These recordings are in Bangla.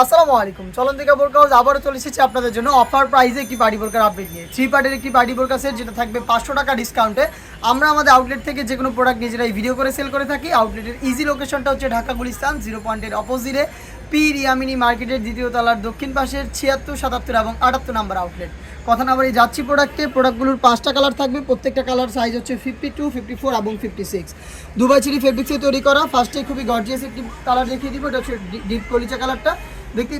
আসসালামু আলাইকুম। চলন দিকা বোরকা আবারও চলে এসেছি আপনাদের জন্য অফার প্রাইসে একটি পার্টি বোরকার আপডেট নিয়ে। থ্রি পার্টির একটি পার্টি বোরকা সেট যেটা থাকবে পাঁচশো টাকা ডিসকাউন্টে আমরা আমাদের আউটলেট থেকে যে কোনো প্রোডাক্ট নিজেরাই ভিডিও করে সেল করে থাকি। আউটলেটের ইজি লোকেশনটা হচ্ছে ঢাকা গুলিস্তান জিরো পয়েন্টের অপোজিটে পি রিয়ামিনি মার্কেটের দ্বিতীয় তলার দক্ষিণ পাশের ছিয়াত্তর, সাতাত্তর এবং আটাত্তর নাম্বার আউটলেট কথা না বাড়ি যাচ্ছি প্রোডাক্টে প্রোডাক্টগুলোর পাঁচটা কালার থাকবে। প্রত্যেকটা কালার সাইজ হচ্ছে ফিফটি টু ফিফটি ফোর এবং ফিফটি সিক্স দুবাই চিলি ফেব্রিক্সে তৈরি করা। ফার্স্টে খুবই গর্জিয়াস একটি কালার দেখিয়ে দিব। এটা হচ্ছে ডিপ কলিচা কালারটা দেখতে,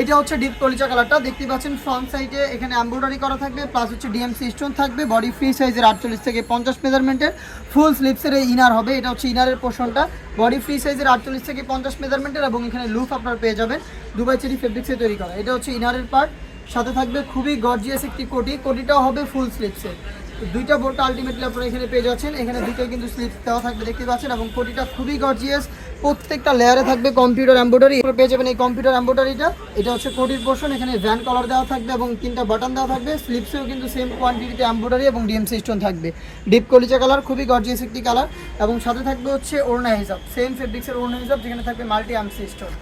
এটা হচ্ছে ডিপ কলিচা কালারটা দেখতে পাচ্ছেন ফ্রন্ট সাইডে এখানে এমব্রয়ডারি করা থাকবে প্লাস হচ্ছে ডিএমসি স্টোন থাকবে বডি ফ্রি সাইজের আটচল্লিশ থেকে পঞ্চাশ মেজারমেন্টের ফুল স্লিপসের এই ইনার হবে, এটা হচ্ছে ইনারের পোর্শনটা বডি ফ্রি সাইজের আটচল্লিশ থেকে পঞ্চাশ মেজারমেন্টের এবং এখানে লুফ আপনার পেয়ে যাবেন দুবাই চেরি ফেব্রিক্সে তৈরি করা। এটা হচ্ছে ইনারের পার্ট সাথে থাকবে খুবই গর্জিয়াস একটি কোটি। কোটিটাও হবে ফুল স্লিপসের দুইটা বোর্ড আলটিমেটলি আপনারা এখানে পেয়ে যাচ্ছেন। এখানে দুটোই কিন্তু স্লিপ দেওয়া থাকবে, দেখতে পাচ্ছেন, এবং কোটিটা খুবই গর্জিয়াস প্রত্যেকটা লেয়ারে থাকবে কম্পিউটার এম্ব্রয়ডারি পেয়ে যাবেন এই কম্পিউটার এম্ব্রয়ডারিটা এটা হচ্ছে কোটির পোর্শন এখানে ভ্যান কালার দেওয়া থাকবে এবং তিনটা বাটন দেওয়া থাকবে। স্লিপসেও কিন্তু সেম কোয়ান্টিটিতে এম্ব্রয়ডারি এবং ডিএমসি স্টোন থাকবে। ডিপ কলিচা কালার খুবই গর্জিয়াস একটি কালার এবং সাথে থাকবে হচ্ছে ওড়না হিসাব সেম ফেব্রিক্সের ওড়না হিসাব যেখানে থাকবে মাল্টি এমসি স্টোন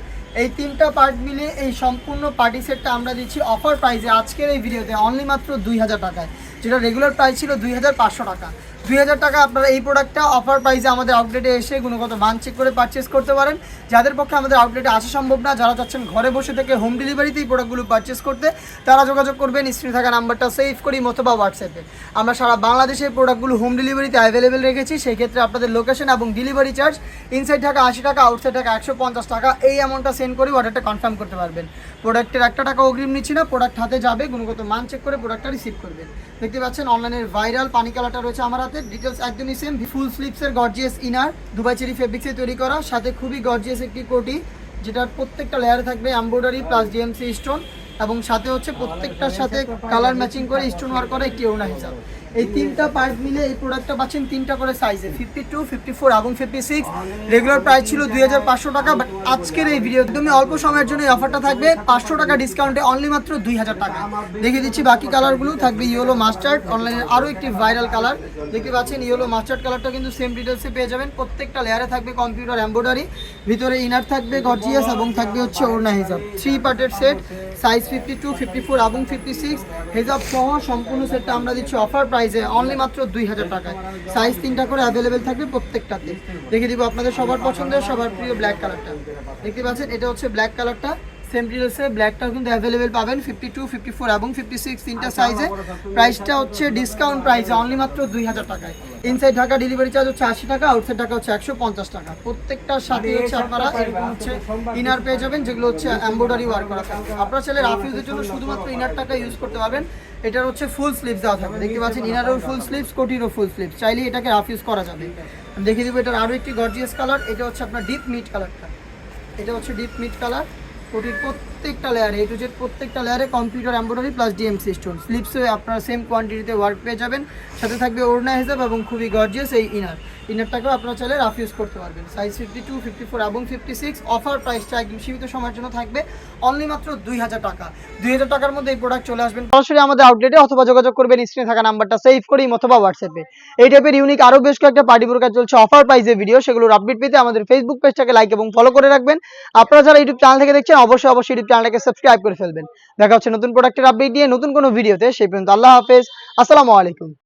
এই তিনটা পার্ট মিলিয়ে এই সম্পূর্ণ পার্টি সেটটা আমরা দিচ্ছি অফার প্রাইসে আজকের এই ভিডিওতে অনলি মাত্র দুই হাজার টাকায়। যেটা রেগুলার প্রাইস ছিল দুই হাজার পাঁচশো টাকা। দুই হাজার টাকা আপনারা এই প্রোডাক্টটা অফার প্রাইসে আমাদের আউটলেটে এসে গুণগত মান চেক করে পারচেস করতে পারেন। যাদের পক্ষে আমাদের আউটলেটে আসা সম্ভব না, যারা চাচ্ছেন ঘরে বসে থেকে হোম ডেলিভারিতে এই প্রোডাক্টগুলো পারচেস করতে, তারা যোগাযোগ করবেন, স্ক্রিনে থাকা নাম্বারটা সেভ করি, অথবা হোয়াটসঅ্যাপে আমরা সারা বাংলাদেশে এই প্রোডাক্টগুলো হোম ডেলিভারিতে অ্যাভেলেবেল রেখেছি, সেই ক্ষেত্রে আপনাদের লোকেশন এবং ডেলিভারি চার্জ ইনসাইড টাকা আশি টাকা আউটসাইড টাকা একশো পঞ্চাশ টাকা, এই অ্যামাউন্টটা সেন্ড করে অর্ডারটা কনফার্ম করতে পারবেন। প্রোডাক্টের একটা টাকা অগ্রিম নিচ্ছি না প্রোডাক্ট হাতে যাবে, গুণগত মান চেক করে প্রোডাক্টটা রিসিভ করবেন। দেখতে পাচ্ছেন অনলাইনের ভাইরাল পানি কালারটা রয়েছে আমার হাতে। ডিটেলস একদমই সেম ফুল স্লিপসের গর্জিয়াস ইনার দুবাই চেরি ফেব্রিক্সে তৈরি করা। সাথে খুবই গর্জিয়াস একটি কোটি, যেটার প্রত্যেকটা লেয়ারে থাকবে এমব্রয়ডারি প্লাস ডিএমসি স্টোন এবং সাথে হচ্ছে প্রত্যেকটার সাথে কালার ম্যাচিং করে স্টোন ওয়ার্ক করা একটি ওড়না হিসাব। এই তিনটা পার্ট মিলে এই প্রোডাক্টটা পাচ্ছেন তিনটা করে সাইজে ফিফটি টু ফিফটি ফোর এবং ফিফটি সিক্স রেগুলার প্রাইস ছিল দুই হাজার পাঁচশো টাকা বাট আজকের এই ভিডিও একদমই অল্প সময়ের জন্য এই অফারটা থাকবে, পাঁচশো টাকা ডিসকাউন্টে অনলি মাত্র দুই হাজার টাকা। দেখে দিচ্ছি বাকি কালারগুলো থাকবে ইয়েলো মাস্টার্ড অনলাইনে আরও একটি ভাইরাল কালার দেখতে পাচ্ছেন ইয়েলো মাস্টার্ড কালারটা কিন্তু সেম ডিটেলসে পেয়ে যাবেন, প্রত্যেকটা লেয়ারে থাকবে কম্পিউটার এম্ব্রয়ডারি ভিতরে ইনার থাকবে গর্জিয়াস এবং থাকবে হচ্ছে ওড়না হিসাব থ্রি পার্টের set size fifty two fifty four এবং ফিফটি সিক্স হেজাব সহ সম্পূর্ণ সেটটা আমরা দিচ্ছি অফার প্রাইসে অনলি মাত্র দুই হাজার টাকায়। সাইজ তিনটা করে অ্যাভেলেবেল থাকবে প্রত্যেকটাতে। দেখে দিব আপনাদের সবার পছন্দের, সবার প্রিয় ব্ল্যাক কালারটা দেখতে পাচ্ছেন, এটা হচ্ছে ব্ল্যাক কালারটা সেম ডিটেলসে ব্ল্যাকটাও কিন্তু অ্যাভেলেবেল পাবেন ফিফটি টু ফিফটি ফোর এবং ফিফটি সিক্স তিনটা সাইজে প্রাইসটা হচ্ছে ডিসকাউন্ট প্রাইসে অনলি মাত্র দুই হাজার টাকায়। ইনসাইড ঢাকা ডেলিভারি চার্জ হচ্ছে আশি টাকা আউটসাইড হচ্ছে একশো পঞ্চাশ টাকা। প্রত্যেকটার সাথে হচ্ছে আপনারা এরকম হচ্ছে ইনার পেয়ে যাবেন যেগুলো হচ্ছে ওয়ার্ক করা আপনারা চাইলে রাফ জন্য শুধুমাত্র ইনার টাকা ইউজ করতে পারবেন। এটার হচ্ছে ফুল স্লিভস দেওয়া থাকবে। দেখতে পাচ্ছেন ইনারেও ফুল স্লিভস কোটিরও ফুল স্লিভস চাইলে এটাকে রাফ ইউজ করা যাবে। দেখিয়ে দেবো এটার আরও একটি গর্জিয়াস কালার এটা হচ্ছে আপনার ডিপ মিট কালারটা এটা হচ্ছে ডিপ মিট কালার কোটির প্রত্যেকটা লেয়ারে এ টু জেড প্রত্যেকটা লেয়ারে computer embroidery plus DMC stone স্লিপসে আপনারা সেম কোয়ান্টিটিতে ওয়ার্ক পেয়ে যাবেন। সাথে থাকবে ওড়না হিসাব এবং খুবই গর্জিয়াস এই ইনার ইনারটাকেও আপনারা চাইলে রাফ ইউজ করতে পারবেন। Size fifty two fifty four এবং ফিফটি সিক্স অফার প্রাইসটা একদম সীমিত সময়ের জন্য থাকবে অনলি মাত্র দুই হাজার টাকা। দুই হাজার টাকার মধ্যে এই প্রোডাক্ট চলে আসবেন। সরাসরি আমাদের আউটলেটে অথবা যোগাযোগ করবেন স্ক্রিনে থাকা নাম্বারটা সেভ করি অথবা হোয়াটসঅ্যাপে এই টাইপের ইউনিক আরও বেশ কয়েকটা পার্টি প্রকার চলছে অফার প্রাইসে ভিডিও সেগুলোর আপডেট পেতে আমাদের ফেসবুক পেজটাকে লাইক এবং ফলো করে রাখবেন। আপনারা যারা ইউটিউব চ্যানেল থেকে দেখছেন, অবশ্যই অবশ্যই ইউটিউব চ্যানেলটাকে সাবস্ক্রাইব করে ফেলবেন। দেখা হচ্ছে নতুন প্রোডাক্টের আপডেট দিয়ে নতুন কোনো ভিডিওতে সেই পর্যন্ত আল্লাহ হাফেজ। আসসালামু আলাইকুম।